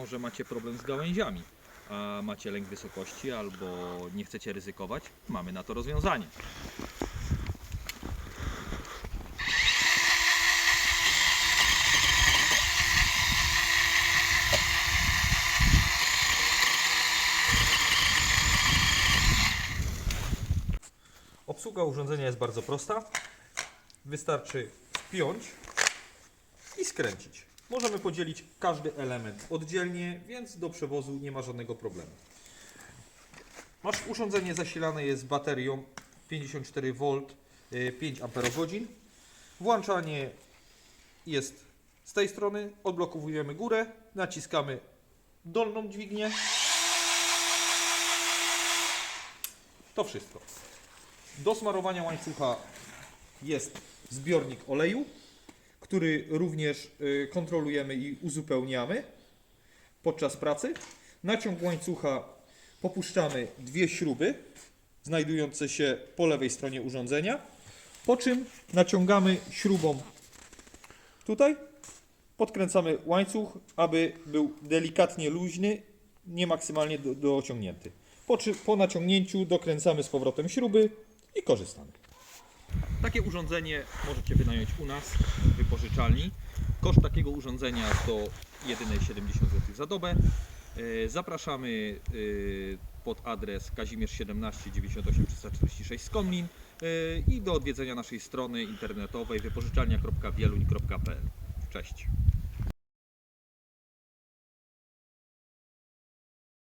Może macie problem z gałęziami, a macie lęk wysokości albo nie chcecie ryzykować, mamy na to rozwiązanie. Obsługa urządzenia jest bardzo prosta. Wystarczy wpiąć i skręcić. Możemy podzielić każdy element oddzielnie, więc do przewozu nie ma żadnego problemu. Nasz urządzenie zasilane jest baterią 54V 5 Ah. Włączanie jest z tej strony, odblokowujemy górę, naciskamy dolną dźwignię. To wszystko. Do smarowania łańcucha jest zbiornik oleju, który również y, kontrolujemy i uzupełniamy podczas pracy. Naciąg łańcucha popuszczamy dwie śruby znajdujące się po lewej stronie urządzenia, po czym naciągamy śrubą tutaj, podkręcamy łańcuch, aby był delikatnie luźny, nie maksymalnie do, dociągnięty. Po, po naciągnięciu dokręcamy z powrotem śruby i korzystamy. Takie urządzenie możecie wynająć u nas w wypożyczalni. Koszt takiego urządzenia to jedyne 70 zł za dobę. E, Zapraszamy e, pod adres Kazimierz 17 98 346 Skomlin i do odwiedzenia naszej strony internetowej wypożyczalnia.wieluń.pl. Cześć.